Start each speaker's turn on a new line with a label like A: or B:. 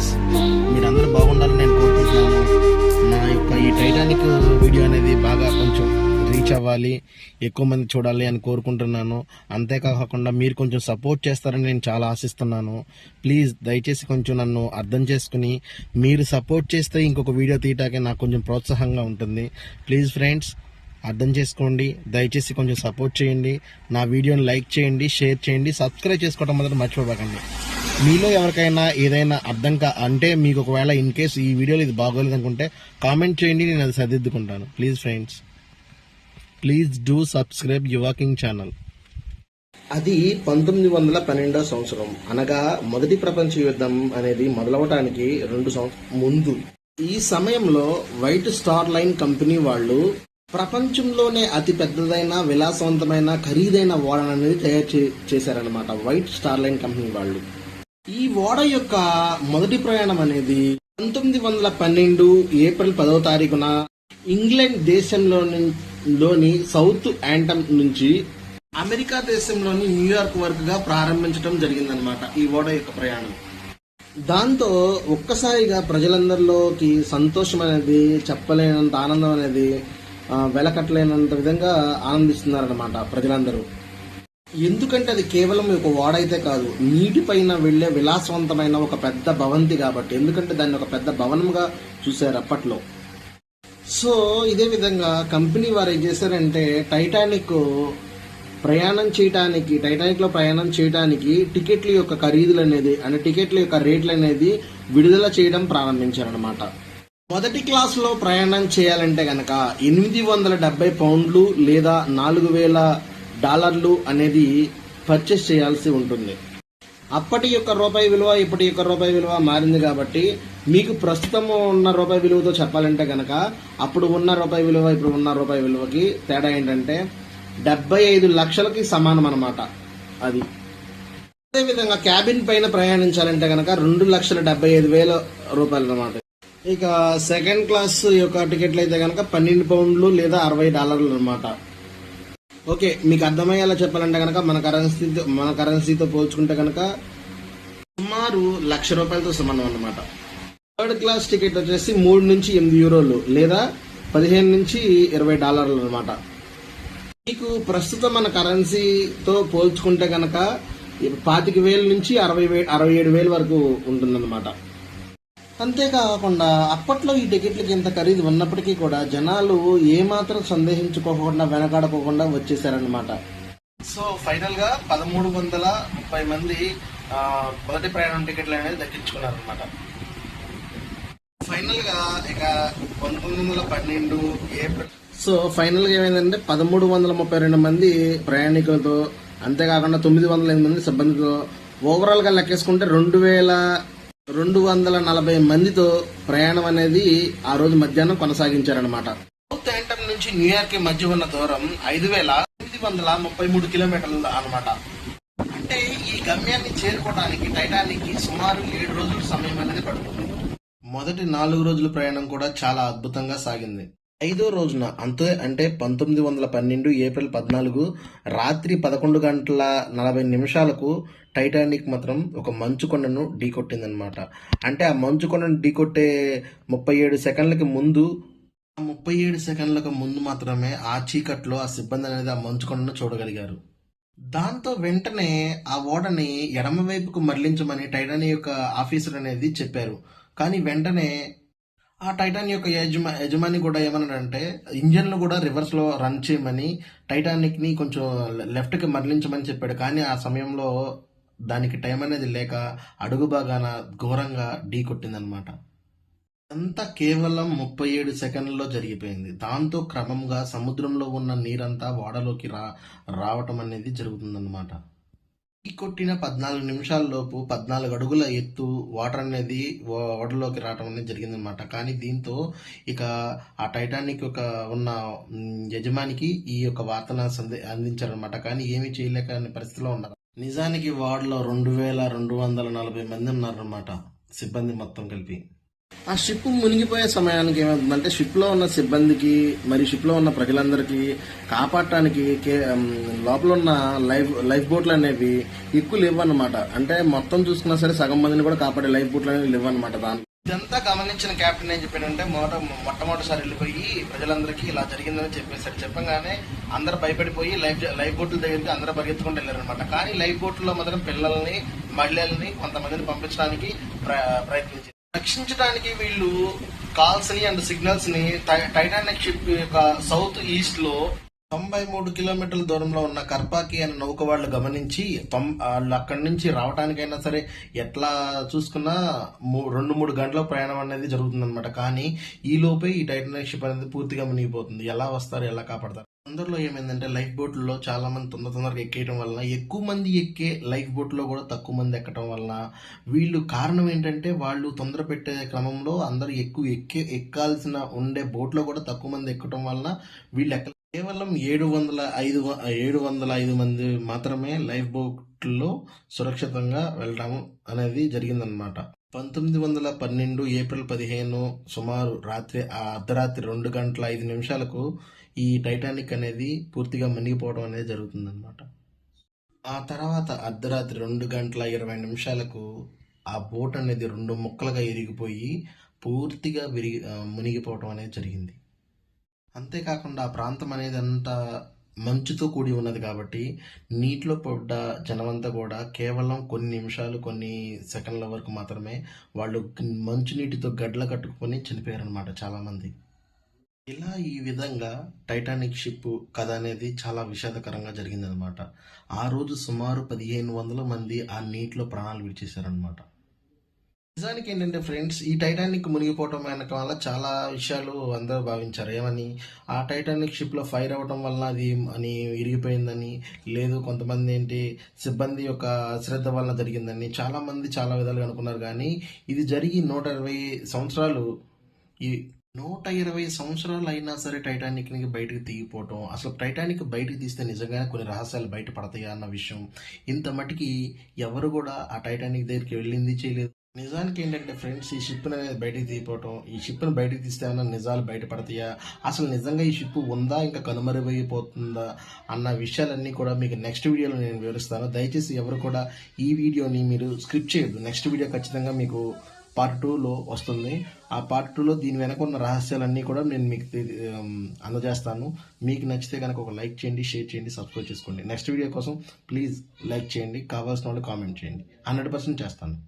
A: friends మీరందరూ బాగుండాలని నేను కోరుకుంటున్నాను నా యొక్క ఈ టైటానిక్ వీడియో అనేది బాగా కొంచెం రీచ్ అవ్వాలి ఎక్కువ మంది చూడాలి అని కోరుకుంటున్నాను అంతేకాకుండా మీరు కొంచెం సపోర్ట్ చేస్తారని నేను చాలా ఆశిస్తున్నాను ప్లీజ్ దయచేసి కొంచెం నన్ను అర్థం చేసుకుని మీరు సపోర్ట్ చేస్తే ఇంకొక వీడియో తీయటానికి నాకు కొంచెం ప్రోత్సాహంగా ఉంటుంది ప్లీజ్ ఫ్రెండ్స్ అర్థం చేసుకోండి దయచేసి కొంచెం సపోర్ట్ చేయండి నా వీడియోని లైక్ చేయండి షేర్ చేయండి సబ్స్క్రైబ్ చేసుకోవడం మాత్రం మర్చిపోబాకండి మీలో ఎవరికైనా ఏదైనా అర్థం కా అంటే మీకు ఒకవేళ ఇన్ కేసు ఈ వీడియోలో ఇది బాగోలేదు అనుకుంటే కామెంట్ చేయండి నేను అది సరిదిద్దుకుంటాను please friends please do subscribe యువాకింగ్ ఛానల్ అది పంతొమ్మిది వందల పన్నెండో సంవత్సరం అనగా మొదటి ప్రపంచ యుద్ధం అనేది మొదలవటానికి రెండు సంవత్సరం ముందు ఈ సమయంలో వైట్ స్టార్ లైన్ కంపెనీ వాళ్ళు ప్రపంచంలోనే అతి పెద్దదైన విలాసవంతమైన ఖరీదైన ఓడన్ అనేది తయారు చేశారనమాట వైట్ స్టార్ లైన్ కంపెనీ వాళ్ళు ఈ ఓడ యొక్క మొదటి ప్రయాణం అనేది పంతొమ్మిది వందల పన్నెండు ఏప్రిల్ పదవ తారీఖున ఇంగ్లాండ్ దేశంలోని లోని సౌత్ యాంటమ్ నుంచి అమెరికా దేశంలోని న్యూయార్క్ గా ప్రారంభించడం జరిగిందనమాట ఈ ఓడ యొక్క ప్రయాణం దాంతో ఒక్కసారిగా ప్రజలందరిలోకి సంతోషం అనేది చెప్పలేనంత ఆనందం అనేది వెలకట్టలేనంత విధంగా ఆనందిస్తున్నారనమాట ప్రజలందరూ ఎందుకంటే అది కేవలం ఒక వాడైతే కాదు నీటిపైన వెళ్లే విలాసవంతమైన ఒక పెద్ద భవంతి కాబట్టి ఎందుకంటే దాన్ని ఒక పెద్ద భవనంగా చూశారు అప్పట్లో సో ఇదే విధంగా కంపెనీ వారు ఏం చేశారంటే టైటానిక్ ప్రయాణం చేయడానికి టైటానిక్లో ప్రయాణం చేయడానికి టికెట్ల యొక్క ఖరీదులు అనేది అంటే టికెట్ల యొక్క రేట్లు అనేది విడుదల చేయడం ప్రారంభించారనమాట మొదటి క్లాస్లో ప్రయాణం చేయాలంటే కనుక ఎనిమిది వందల డెబ్బై పౌండ్లు లేదా నాలుగు వేల డాలర్లు అనేది పర్చేస్ చేయాల్సి ఉంటుంది అప్పటి యొక్క రూపాయి విలువ ఇప్పటి యొక్క రూపాయి విలువ మారింది కాబట్టి మీకు ప్రస్తుతం ఉన్న రూపాయి విలువతో చెప్పాలంటే కనుక అప్పుడు ఉన్న రూపాయి విలువ ఇప్పుడు ఉన్న రూపాయి విలువకి తేడా ఏంటంటే డెబ్బై ఐదు లక్షలకి సమానం అనమాట అది అదేవిధంగా క్యాబిన్ పైన ప్రయాణించాలంటే కనుక రెండు లక్షల డెబ్బై ఐదు వేల రూపాయలు అనమాట ఇక సెకండ్ క్లాస్ యొక్క టికెట్లు అయితే కనుక పన్నెండు పౌండ్లు లేదా అరవై డాలర్లు అనమాట ఓకే మీకు అర్థమయ్యేలా చెప్పాలంటే కనుక మన కరెన్సీతో మన కరెన్సీతో పోల్చుకుంటే కనుక సుమారు లక్ష రూపాయలతో సమానం అనమాట థర్డ్ క్లాస్ టికెట్ వచ్చేసి మూడు నుంచి ఎనిమిది యూరోలు లేదా పదిహేను నుంచి ఇరవై డాలర్లు అనమాట మీకు ప్రస్తుతం మన కరెన్సీతో పోల్చుకుంటే కనుక పాతిక వేల నుంచి అరవై వే అరవై ఏడు వేలు వరకు ఉంటుందన్నమాట అంతేకాకుండా అప్పట్లో ఈ టికెట్లకి ఇంత ఖరీదు ఉన్నప్పటికీ కూడా జనాలు ఏమాత్రం సందేహించుకోకుండా వెనకాడకోకుండా వచ్చేసారనమాట సో ఫైనల్గా పదమూడు వందల ముప్పై మంది మొదటి ప్రయాణం టికెట్లు అనేది దక్కించుకున్నారనమాట ఫైనల్గా ఇక పంతొమ్మిది వందల పన్నెండు ఏప్రిల్ సో ఫైనల్గా ఏమైందంటే పదమూడు వందల ముప్పై రెండు మంది ప్రయాణికులతో అంతేకాకుండా తొమ్మిది వందల ఎనిమిది మంది సిబ్బందితో ఓవరాల్గా లెక్కేసుకుంటే రెండు వేల రెండు వందల నలభై మందితో ప్రయాణం అనేది ఆ రోజు మధ్యాహ్నం కొనసాగించారనమాట సౌత్ యాంటమ్ నుంచి న్యూయార్క్ మధ్య ఉన్న దూరం ఐదు వేల ఎనిమిది వందల ముప్పై మూడు కిలోమీటర్లు అనమాట అంటే ఈ గమ్యాన్ని చేరుకోవడానికి టైటానిక్ సుమారు ఏడు రోజుల సమయం అనేది పడుతుంది మొదటి నాలుగు రోజుల ప్రయాణం కూడా చాలా అద్భుతంగా సాగింది ఐదో రోజున అంతే అంటే పంతొమ్మిది వందల పన్నెండు ఏప్రిల్ పద్నాలుగు రాత్రి పదకొండు గంటల నలభై నిమిషాలకు టైటానిక్ మాత్రం ఒక మంచు కొండను ఢీకొట్టిందనమాట అంటే ఆ మంచు కొండను ఢీకొట్టే ముప్పై ఏడు సెకండ్లకి ముందు ఆ ముప్పై ఏడు సెకండ్లకు ముందు మాత్రమే ఆ చీకట్లో ఆ సిబ్బంది అనేది ఆ మంచు కొండను చూడగలిగారు దాంతో వెంటనే ఆ ఓడని ఎడమవైపుకు మరలించమని టైటానిక్ యొక్క ఆఫీసర్ అనేది చెప్పారు కానీ వెంటనే ఆ టైటాన్ యొక్క యజమా యజమాని కూడా ఏమన్నాడంటే ఇంజన్లు కూడా రివర్స్లో రన్ చేయమని టైటానిక్ని కొంచెం లెఫ్ట్కి మరలించమని చెప్పాడు కానీ ఆ సమయంలో దానికి టైం అనేది లేక అడుగు బాగాన ఘోరంగా ఢీ కొట్టిందనమాట అంతా కేవలం ముప్పై ఏడు సెకండ్లలో జరిగిపోయింది దాంతో క్రమంగా సముద్రంలో ఉన్న నీరంతా వాడలోకి రా రావటం అనేది జరుగుతుందన్నమాట ఈ కొట్టిన పద్నాలుగు నిమిషాల్లోపు పద్నాలుగు అడుగుల ఎత్తు వాటర్ అనేది ఓడలోకి రావడం అనేది జరిగిందనమాట కానీ దీంతో ఇక ఆ టైటానిక్ యొక్క ఉన్న యజమానికి ఈ యొక్క వార్తను సందే అందించారనమాట కానీ ఏమీ చేయలేక పరిస్థితిలో ఉన్నారు నిజానికి వార్డులో రెండు వేల రెండు వందల నలభై మంది ఉన్నారనమాట సిబ్బంది మొత్తం కలిపి ఆ షిప్ మునిగిపోయే సమయానికి ఏమవుతుందంటే షిప్లో ఉన్న సిబ్బందికి మరి షిప్లో ఉన్న ప్రజలందరికీ కాపాడటానికి లోపల ఉన్న లైఫ్ లైఫ్ బోట్లు అనేవి ఎక్కువ ఇవ్వన్నమాట అంటే మొత్తం చూసుకున్నా సరే సగం మందిని కూడా కాపాడే లైఫ్ బోట్లు అనేవి ఇవ్వన్నమాట దాని ఇదంతా గమనించిన క్యాప్టెన్ ఏం చెప్పాడంటే మొదట మొట్టమొదటిసారి వెళ్ళిపోయి ప్రజలందరికీ ఇలా జరిగిందని చెప్పేసరి చెప్పగానే అందరు భయపడిపోయి లైఫ్ లైఫ్ బోట్ల దగ్గరికి అందరూ పరిగెత్తుకుంటూ వెళ్ళారనమాట కానీ లైఫ్ లో మాత్రం పిల్లల్ని మహిళల్ని కొంతమందిని పంపించడానికి ప్రయత్నించారు రక్షించడానికి వీళ్ళు కాల్స్ని అండ్ సిగ్నల్స్ని టైటానిక్ షిప్ యొక్క సౌత్ ఈస్ట్లో తొంభై మూడు కిలోమీటర్ల దూరంలో ఉన్న కర్పాకి అనే నౌక వాళ్ళు గమనించి వాళ్ళు అక్కడి నుంచి రావడానికైనా సరే ఎట్లా చూసుకున్నా రెండు మూడు గంటల ప్రయాణం అనేది జరుగుతుందనమాట కానీ ఈ లోపే ఈ టైటనిక్ షిప్ అనేది పూర్తిగా మునిగిపోతుంది ఎలా వస్తారు ఎలా కాపాడతారు అందరిలో ఏమైందంటే లైఫ్ బోట్లో చాలా మంది తొందర తొందరగా ఎక్కేయడం వలన ఎక్కువ మంది ఎక్కే లైఫ్ బోట్లో కూడా తక్కువ మంది ఎక్కడం వలన వీళ్ళు కారణం ఏంటంటే వాళ్ళు తొందర పెట్టే క్రమంలో అందరు ఎక్కువ ఎక్కే ఎక్కాల్సిన ఉండే బోట్లో కూడా తక్కువ మంది ఎక్కడం వలన వీళ్ళు ఎక్క కేవలం ఏడు వందల ఐదు ఏడు వందల ఐదు మంది మాత్రమే లైఫ్ బోట్లో సురక్షితంగా వెళ్ళడం అనేది జరిగిందనమాట పంతొమ్మిది వందల పన్నెండు ఏప్రిల్ పదిహేను సుమారు రాత్రి ఆ అర్ధరాత్రి రెండు గంటల ఐదు నిమిషాలకు ఈ టైటానిక్ అనేది పూర్తిగా మునిగిపోవడం అనేది జరుగుతుందన్నమాట ఆ తర్వాత అర్ధరాత్రి రెండు గంటల ఇరవై నిమిషాలకు ఆ బోట్ అనేది రెండు ముక్కలుగా ఇరిగిపోయి పూర్తిగా విరిగి మునిగిపోవడం అనేది జరిగింది అంతేకాకుండా ఆ ప్రాంతం అనేది అంతా మంచుతో కూడి ఉన్నది కాబట్టి నీటిలో పడ్డ జనమంతా కూడా కేవలం కొన్ని నిమిషాలు కొన్ని సెకండ్ల వరకు మాత్రమే వాళ్ళు మంచు నీటితో గడ్డలు కట్టుకొని చనిపోయారనమాట చాలామంది ఇలా ఈ విధంగా టైటానిక్ షిప్ కథ అనేది చాలా విషాదకరంగా జరిగిందనమాట ఆ రోజు సుమారు పదిహేను వందల మంది ఆ నీటిలో ప్రాణాలు విడిచేశారనమాట నిజానికి ఏంటంటే ఫ్రెండ్స్ ఈ టైటానిక్ మునిగిపోవటం వెనక వల్ల చాలా విషయాలు అందరూ భావించారు ఏమని ఆ టైటానిక్ షిప్లో ఫైర్ అవ్వటం వల్ల అది అని విరిగిపోయిందని లేదు కొంతమంది ఏంటి సిబ్బంది యొక్క అశ్రద్ధ వలన జరిగిందని చాలామంది చాలా విధాలుగా అనుకున్నారు కానీ ఇది జరిగి నూట ఇరవై సంవత్సరాలు ఈ నూట ఇరవై సంవత్సరాలు అయినా సరే టైటానిక్ని బయటకు తీగిపోవటం అసలు టైటానిక్ బయటకు తీస్తే నిజంగానే కొన్ని రహస్యాలు బయట అన్న విషయం ఇంత మటుకి ఎవరు కూడా ఆ టైటానిక్ దగ్గరికి వెళ్ళింది చేయలేదు నిజానికి ఏంటంటే ఫ్రెండ్స్ ఈ షిప్ని అనేది బయటికి తీయపోవటం ఈ షిప్ని బయటకు తీస్తే అన్న నిజాలు బయటపడతాయా అసలు నిజంగా ఈ షిప్ ఉందా ఇంకా కనుమరుగైపోతుందా అన్న విషయాలన్నీ కూడా మీకు నెక్స్ట్ వీడియోలో నేను వివరిస్తాను దయచేసి ఎవరు కూడా ఈ వీడియోని మీరు స్క్రిప్ చేయదు నెక్స్ట్ వీడియో ఖచ్చితంగా మీకు పార్ట్ టూలో వస్తుంది ఆ పార్ట్ టూలో దీని వెనక ఉన్న రహస్యాలన్నీ కూడా నేను మీకు అందజేస్తాను మీకు నచ్చితే కనుక ఒక లైక్ చేయండి షేర్ చేయండి సబ్స్క్రైబ్ చేసుకోండి నెక్స్ట్ వీడియో కోసం ప్లీజ్ లైక్ చేయండి కావాల్సిన వాళ్ళు కామెంట్ చేయండి హండ్రెడ్ పర్సెంట్ చేస్తాను